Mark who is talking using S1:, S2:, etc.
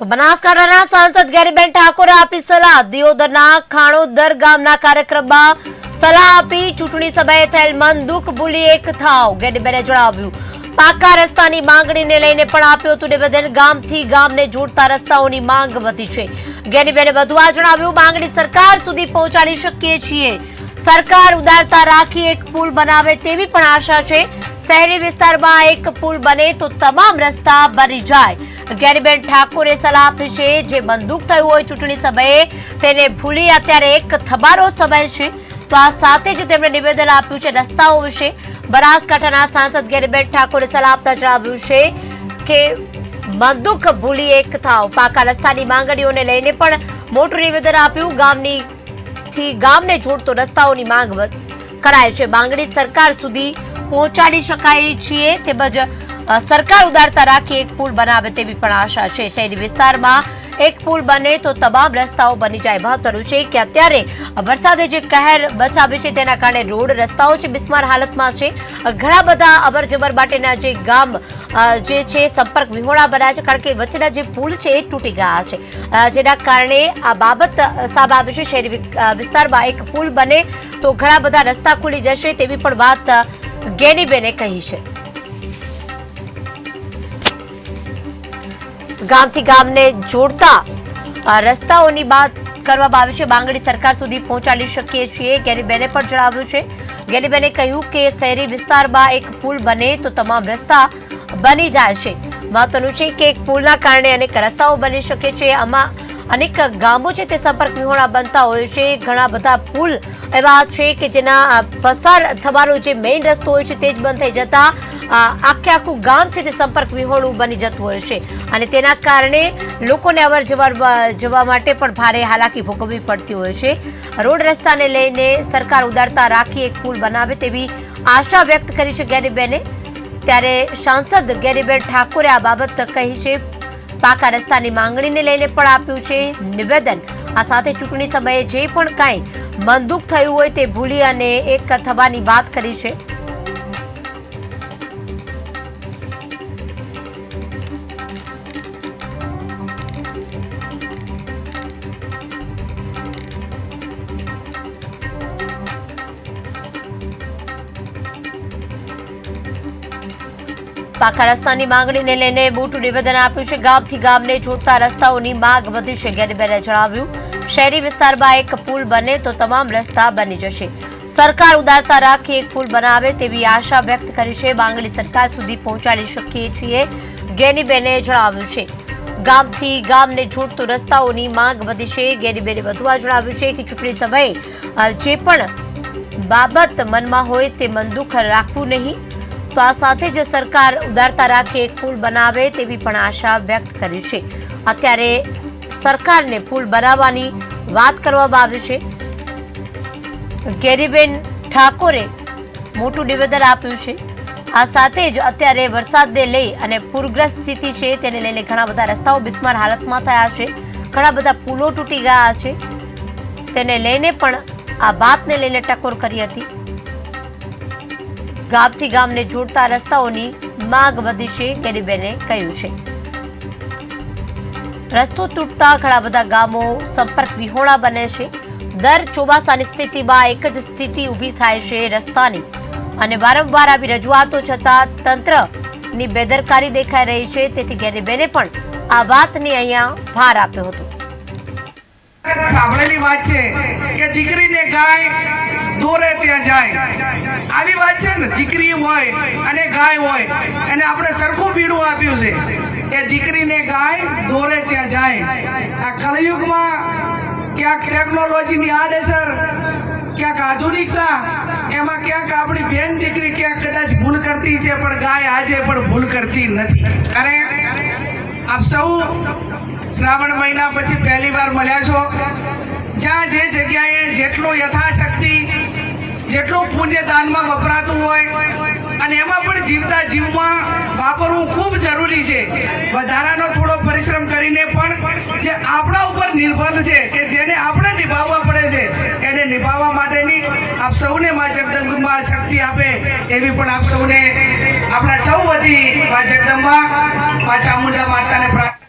S1: તો બનાસકાંઠાના સાંસદ ગેરીબેન ઠાકોરે આપી સલાહ. દિયોદરના ખાણોદર ગામના કાર્યક્રમમાં સલાહ આપી ચૂંટણી સભાએ થયેલ મન દુઃખ ભૂલી એક થાવ, ગેરીબેને જણાવ્યું. પાકા રસ્તાની માંગણીને લઈને પણ આપ્યું હતું નિવેદન. ગામથી ગામને જોડતા રસ્તાઓની માંગ વધી છે. ગેરીબેને આ જણાવ્યું, માંગણી સરકાર સુધી પહોંચાડી શકીએ છીએ. સરકાર ઉદારતા રાખી એક પુલ બનાવે તેવી પણ આશા છે. શહેરી વિસ્તારમાં એક પુલ બને તો તમામ રસ્તા બની જાય. ગેરીબેન ઠાકોરે સલાહ આપી છે, જે બંદૂક થયું હોય ચૂંટણી સમયે તેને ભૂલી અત્યારે એક થબારો સમય છે. તો આ સાથે જ તેમણે નિવેદન આપ્યું છે રસ્તાઓ વિશે. બનાસકાંઠાના સાંસદ ગેરીબેન ઠાકોરે સલાહ આપતા જણાવ્યું છે કે, બંદૂક ભૂલી એક થાવ. પાકા રસ્તાની માંગણીઓને લઈને પણ મોટું નિવેદન આપ્યું. ગામની થી ગામને જોડતો રસ્તાઓની માંગ કરાય છે. માંગણી સરકાર સુધી પહોંચાડી શકાય છીએ તેમજ સરકાર ઉદારતા રાખી એક પુલ બનાવે તેવી પણ આશા છે. શહેરી વિસ્તારમાં એક પુલ બને તો તમામ રસ્તાઓ બની જાય. મહત્વનું છે કે અત્યારે વરસાદે જે કહેર બચાવે છે તેના કારણે રોડ રસ્તાઓ છે બિસ્માર હાલતમાં છે. ઘણા બધા અવર જવર માટેના જે ગામ જે છે સંપર્ક વિહોણા બન્યા છે કારણ કે વચ્ચેના જે પુલ છે એ તૂટી ગયા છે. જેના કારણે આ બાબત સામે આવી છે. શહેરી વિસ્તારમાં એક પુલ બને તો ઘણા બધા રસ્તા ખુલી જશે તેવી પણ વાત ગેનીબેને કહી છે. ગામથી ગામને જોડતા રસ્તાઓની વાત કરવામાં આવી છે. બાંગડી સરકાર સુધી પહોંચાડી શકીએ છીએ. ગેરીબેને પણ જણાવ્યું છે. ગેરીબેને કહ્યું કે શહેરી વિસ્તારમાં એક પુલ બને તો તમામ રસ્તા બની જાય છે. મહત્વનું છે કે એક પુલના કારણે અનેક રસ્તાઓ બની શકે છે. આમાં અનેક ગામો છે તે સંપર્ક વિહોણા બનતા હોય છે. ઘણા બધા પુલ એવા છે કે જેના પસાર થવાનો જે મેઇન રસ્તો હોય છે તે જ બંધ થઈ જતા આખે આખું ગામ છે તે સંપર્ક વિહોણું બની જતું હોય છે. અને તેના કારણે લોકોને અવર જવર જવા માટે પણ ભારે હાલાકી ભોગવવી પડતી હોય છે. રોડ રસ્તાને લઈને સરકાર ઉદારતા રાખી એક પુલ બનાવે તેવી આશા વ્યક્ત કરી છે ગેરીબેને. ત્યારે સાંસદ ગેરીબેન ઠાકોરે આ બાબત કહી છે. પાકા રસ્તાની માંગણીને લઈને પણ આપ્યું છે નિવેદન. આ સાથે ચૂંટણી સમયે જે પણ કાંઈ મંદુક થયું હોય તે ભૂલી અને એક થવાની વાત કરી છે. પાકા રસ્તાની માંગણીને લઈને મોટું નિવેદન આપ્યું છે. ગામથી ગામને જોડતા રસ્તાઓની માંગ વધી છે, ગેરબેરે જણાવ્યું. શહેરી વિસ્તારમાં એક પુલ બને તો તમામ રસ્તા બની જશે. સરકાર ઉદારતા રાખી એક પુલ બનાવે તેવી આશા વ્યક્ત કરી છે. માંગણી સરકાર સુધી પહોંચાડી શકીએ છીએ, ગેનીબેને જણાવ્યું છે. ગામથી ગામને જોડતો રસ્તાઓની માંગ વધી છે. ગેનીબેને વધુમાં જણાવ્યું છે કે ચૂંટણી સમયે જે પણ બાબત મનમાં હોય તે મનદુખ રાખવું નહીં. તો આ સાથે જ સરકાર ઉદારતા રાખે, પુલ બનાવે તેવી પણ આશા વ્યક્ત કરી છે. અત્યારે સરકારને પુલ બનાવવાની વાત કરવામાં આવી છે. ગેરીબેન ઠાકોરે મોટું નિવેદન આપ્યું છે. આ સાથે જ અત્યારે વરસાદને લઈ અને પૂરગ્રસ્ત સ્થિતિ છે તેને લઈને ઘણા બધા રસ્તાઓ બિસ્માર હાલતમાં થયા છે. ઘણા બધા પુલો તૂટી ગયા છે. તેને લઈને પણ આ વાતને લઈને ટકોર કરી હતી. ગામથી ગામને જોડતા રસ્તાઓની માંગ વધી છે, ગરીબેને કહ્યું છે. રસ્તો તૂટતા ઘણા બધા ગામો સંપર્ક વિહોણા બને છે. દર ચોમાસાની સ્થિતિમાં એક જ સ્થિતિ ઊભી થાય છે રસ્તાની. અને વારંવાર આવી રજૂઆતો છતાં તંત્રની બેદરકારી દેખાઈ રહી છે, તેથી ગેરીબેને પણ આ વાતને અહીંયા ભાર આપ્યો હતો.
S2: સાંભળેલી વાત છે કે દીકરીને ગાય દોરે ત્યાં જાય. આવી વાત છે ને, દીકરી હોય અને ગાય હોય. અને આપણે સરખું પીડું આપ્યું છે કે દીકરીને ગાય દોરે ત્યાં જાય. આ કળયુગમાં ક્યાંક ટેકનોલોજીની આડઅસર, ક્યાંક આધુનિકતા, એમાં ક્યાંક આપણી બેન દીકરી ક્યાંક કદાચ ભૂલ કરતી છે, પણ ગાય આજે પણ ભૂલ કરતી નથી. અરે, આપ સૌ શ્રાવણ મહિના પછી પહેલી વાર મળ્યા છો. જ્યાં જે જગ્યાએ જેટલું યથાશક્તિ જેટલું પુણ્ય દાનમાં વપરાતું હોય અને એમાં પણ જીવતા જીવમાં વાપરવું ખૂબ જરૂરી છે. વધારાનો થોડો પરિશ્રમ કરીને પણ જે આપણા ઉપર નિર્ભર છે, કે જેને આપણે નિભાવવા પડે છે, એને નિભાવવા માટેની આપ સૌને મા જગદંબા શક્તિ આપે એવી પણ આપ સૌને આપણા સૌ વતી મા જગદંબા મા ચામુંડા માતાને પ્રાર્થના